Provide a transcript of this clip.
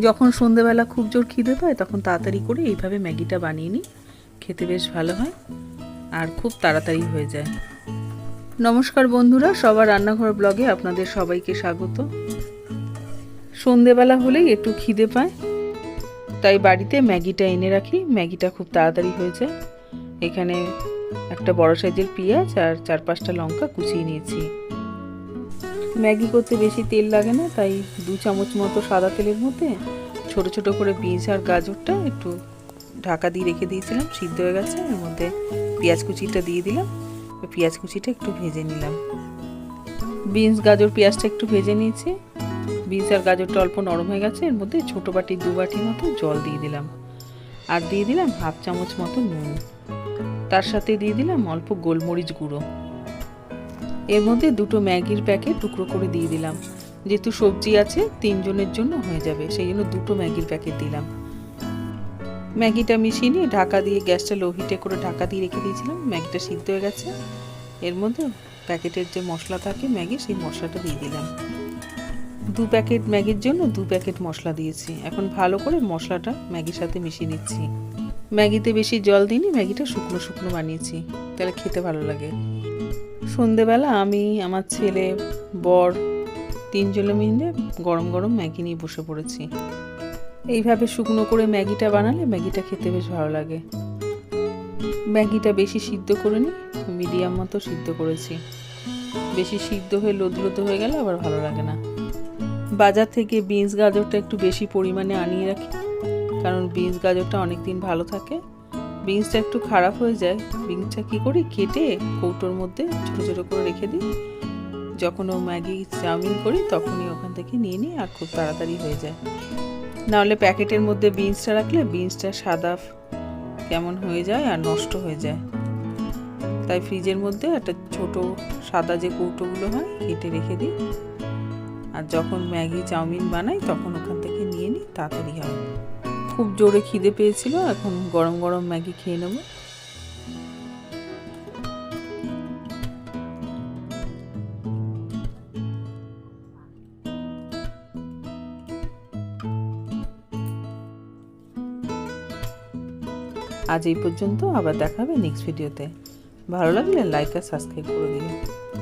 যখন সন্ধেবেলা খুব জোর খিদে পায়, তখন তাড়াতাড়ি করে এইভাবে ম্যাগিটা বানিয়ে নিই। খেতে বেশ ভালো হয় আর খুব তাড়াতাড়ি হয়ে যায়। নমস্কার বন্ধুরা, সবার রান্নাঘর ব্লগে আপনাদের সবাইকে স্বাগত। সন্ধেবেলা হলেই একটু খিদে পায়, তাই বাড়িতে ম্যাগিটা এনে রাখি। ম্যাগিটা খুব তাড়াতাড়ি হয়ে যায়। এখানে একটা বড় সাইজের পেঁয়াজ আর চার পাঁচটা লঙ্কা কুচিয়ে নিয়েছি। ম্যাগি করতে বেশি তেল লাগে না, তাই দু চামচ মতো সাদা তেলের মধ্যে ছোট ছোট করে বিনস আর গাজরটা একটু ঢাকা দিয়ে রেখে দিয়েছিলাম, সিদ্ধ হয়ে গেছে, এর মধ্যে পেঁয়াজ কুচিটা দিয়ে দিলাম, পেঁয়াজ কুচিটা একটু ভেজে নিলাম। বিনস, গাজর, পেঁয়াজটা একটু ভেজে নিয়েছি, বিনস আর গাজরটা অল্প নরম হয়ে গেছে, এর মধ্যে ছোটো বাটি, দু বাটি মতো জল দিয়ে দিলাম। আর দিয়ে দিলাম হাফ চামচ মতো নুন। তার সাথে দিয়ে দিলাম অল্প গোলমরিচ গুঁড়ো। এর মধ্যে দুটো ম্যাগির প্যাকেট টুকরো করে দিয়ে দিলাম। যেহেতু সবজি আছে, তিনজনের জন্য হয়ে যাবে, সেই জন্য দুটো ম্যাগির প্যাকেট দিলাম। ম্যাগিটা মিশিয়ে নিয়ে ঢাকা দিয়ে গ্যাসটা লো হিটে করে ঢাকা দিয়ে রেখে দিয়েছিলাম, ম্যাগিটা সিদ্ধ হয়ে গেছে। এর মধ্যে প্যাকেটের যে মশলা থাকে ম্যাগি, সেই মশলাটা দিয়ে দিলাম। দু প্যাকেট ম্যাগির জন্য দু প্যাকেট মশলা দিয়েছি। এখন ভালো করে মশলাটা ম্যাগির সাথে মিশিয়ে নিচ্ছি। ম্যাগিতে বেশি জল দিইনি, ম্যাগিটা শুকনো শুকনো বানিয়েছি, তাহলে খেতে ভালো লাগে। সন্ধেবেলা আমি, আমার ছেলে, বর তিনজনে মিলে গরম গরম ম্যাগি নিয়ে বসে পড়েছি। এইভাবে শুকনো করে ম্যাগিটা বানালে ম্যাগিটা খেতে বেশ ভালো লাগে। ম্যাগিটা বেশি সিদ্ধ করে নিই মিডিয়াম মতো সিদ্ধ করেছি। বেশি সিদ্ধ হয়ে লোদ লোদ হয়ে গেলে আবার ভালো লাগে না। বাজার থেকে বিনস গাজরটা একটু বেশি পরিমাণে আনিয়ে রাখি, কারণ বিনস গাজরটা অনেক দিন ভালো থাকে। বিনসটা একটু খারাপ হয়ে যায়, বিনসটা কী করি কেটে কৌটোর মধ্যে ছোটো ছোটো করে রেখে দিই? যখন ও ম্যাগি চাউমিন করি তখনই ওখান থেকে নিয়ে নিই আর খুব তাড়াতাড়ি হয়ে যায়। নাহলে প্যাকেটের মধ্যে বিনসটা রাখলে বিনসটা সাদা কেমন হয়ে যায় আর নষ্ট হয়ে যায়। তাই ফ্রিজের মধ্যে একটা ছোট সাদা যে কৌটোগুলো হয় কেটে রেখে দিই। আর যখন ম্যাগি চাউমিন বানাই তখন ওখান থেকে নিয়ে নিই, তাড়াতাড়ি হয়। খুব জোরে খিদে পেয়েছিল, এখন গরম গরম ম্যাগি খেয়ে নেব। আজ এই পর্যন্ত, আবার দেখাবে নেক্সট ভিডিওতে ভালো লাগলে লাইক আর সাবস্ক্রাইব করে দিও